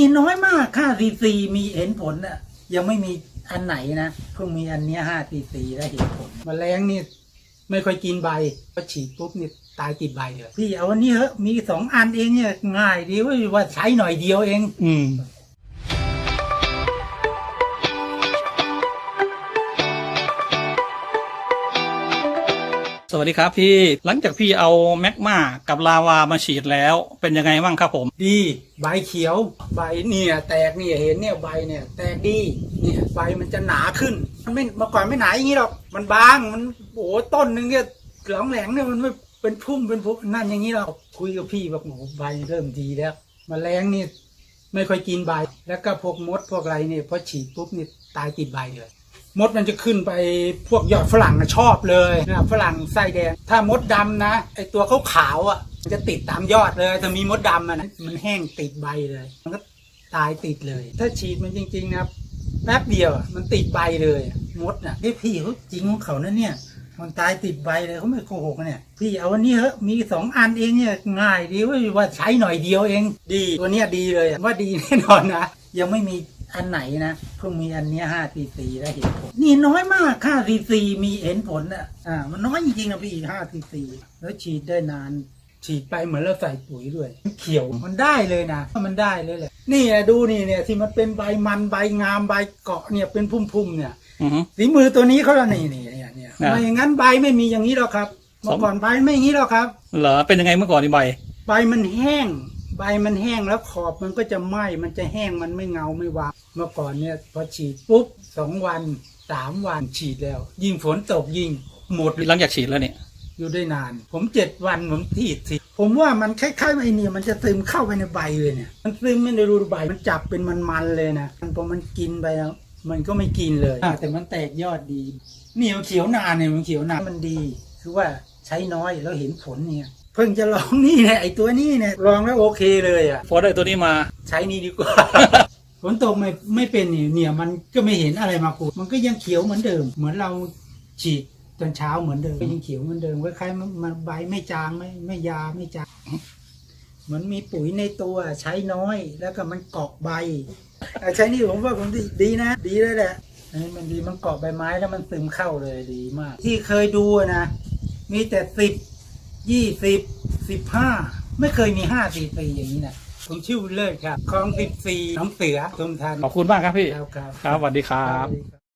มีน้อยมากค่าซีซีมีเห็นผลอะยังไม่มีอันไหนนะเพิ่งมีอันเนี้ห้าซีซีแล้วเห็นผลมแมลงนี่ไม่ค่อยกินใบพอฉีดปุ๊บนี่ตายติดใบเลยพี่เอาอันนี้เหอะมีสองอันเองเนี่ยง่ายดีเว่าว่าใช้หน่อยเดียวเอง อืม สวัสดีครับพี่หลังจากพี่เอาแมกมากับลาวามาฉีดแล้ว เป็นยังไงบ้างครับผม ดีใบเขียวใบเนี่ยแตกเนี่ยเห็นเนี่ยใบเนี่ยแตกดีเนี่ยใบมันจะหนาขึ้น มันไม่เมื่อก่อนไม่หนาอย่างนี้หรอกมันบางมันโอ้ต้นหนึ่งเนี่ยหลองแหลงเนี่ยมันไม่เป็นพุ่มเป็นพุ่มนั่นอย่างนี้หรอกคุยกับพี่บอกโอ้ใบเริ่มดีแล้วมาแมลงนี่ไม่ค่อยกินใบ แล้วก็พวกมดพวกอะไรเนี่ยพอฉีดปุ๊บนี่ตายติดใบเลย มดมันจะขึ้นไปพวกยอดฝรั่งนะชอบเลยนะฝรั่งไส้แดง ถ้ามดดำนะไอตัวเขาขาวอะมันจะติดตามยอดเลยถ้ามีมดดำอะนะมันแห้งติดใบเลย มันก็ตายติดเลย ถ้าฉีดมันจริงๆนะแป๊บเดียวมันติดใบเลยมดน่ะพี่พี่เขาจริงของเขานะเนี่ยมันตายติดใบเลยเขาไม่โกหกเนี่ยพี่เอาอันนี้เหอะมีสองอันเองเนี่ยง่ายดีว่าใช้หน่อยเดียวเอง ดีตัวเนี้ยดีเลยว่าดีแน่นอนนะยังไม่มี อันไหนนะเพิ่งมีอันเนี้ห้าซีซีแล้วเห็นผล นี่น้อยมากค่าซีซีมีเห็นผลอะอ่า มันน้อยจริงๆนะพี่ห้าซีซีแล้วฉีดได้นาน ฉีดไปเหมือนเราใส่ปุ๋ยด้วยมันเขียวมันได้เลยนะมันได้เลยแหละนี่อะดูนี่เนี่ยที่มันเป็นใบมันใบงามใบเกาะเนี่ยเป็นพุ่มๆเนี่ยอือฮึ ฝีมือตัวนี้เขาละนี่นี่เนี่ยเนี่ยนะไม่อย่างนั้นใบไม่มีอย่างนี้หรอกครับสมเมื่อก่อนใบไม่อย่างนี้หรอกครับ เหรอเป็นยังไงเมื่อก่อนนี่ใบ ใบมันแห้ง ใบมันแห้งแล้วขอบมันก็จะไหม้มันจะแห้งมันไม่เงาไม่วางเมื่อก่อนเนี่ยพอฉีดปุ๊บสองวันสามวันฉีดแล้ว ยิ่งฝนตกยิ่งหมดหลังจากฉีดแล้วเนี่ยอยู่ได้นาน ผมเจ็ดวันผมทีดสิผมว่ามันคล้ายๆไอ้เนี่ยมันจะซึมเข้าไปในใบเลยเนี่ย มันซึมไม่ได้รูใบมันจับเป็นมันๆเลยนะพอมันกินไปแล้วมันก็ไม่กินเลยอะแต่มันแตกยอดดีนี่มันเขียวนานเนี่ยมันเขียวนานมันดี คือว่าใช้น้อยแล้วเห็นผลเนี่ย เพิ่งจะลองนี่เนี่ยไอ้ตัวนี้เนี่ยลองแล้วโอเคเลยอะ พอได้ตัวนี้มา ใช้นี่ดีกว่า ฝนตกไม่ไม่เป็นนี่เนี่ยมันก็ไม่เห็นอะไรมากูมันก็ยังเขียวเหมือนเดิม เหมือนเราฉีดตอนเช้าเหมือนเดิมก็ยังเขียวเหมือนเดิมคล้ายๆมันมันใบไม่จางไม่ไม่ยาไม่จางเหมือนมีปุ๋ยในตัวใช้น้อยแล้วก็มันเกาะใบอะใช้นี่ผมว่าผมดีดีนะ ดีเลยแหละอันนี้มันดีมันเกาะใบไม้แล้วมันซึมเข้าเลยดีมาก ที่เคยดูอะนะมีแต่สิบ ยี่สิบสิบห้าไม่เคยมีห้าสี่ปีอย่างนี้นะผมชื่อบุญเลิศครับคลองสิบสี่น้องเสือทุมทันขอบคุณมากครับพี่ ครับครับ ครับสวัสดีครับสวัสดีครับ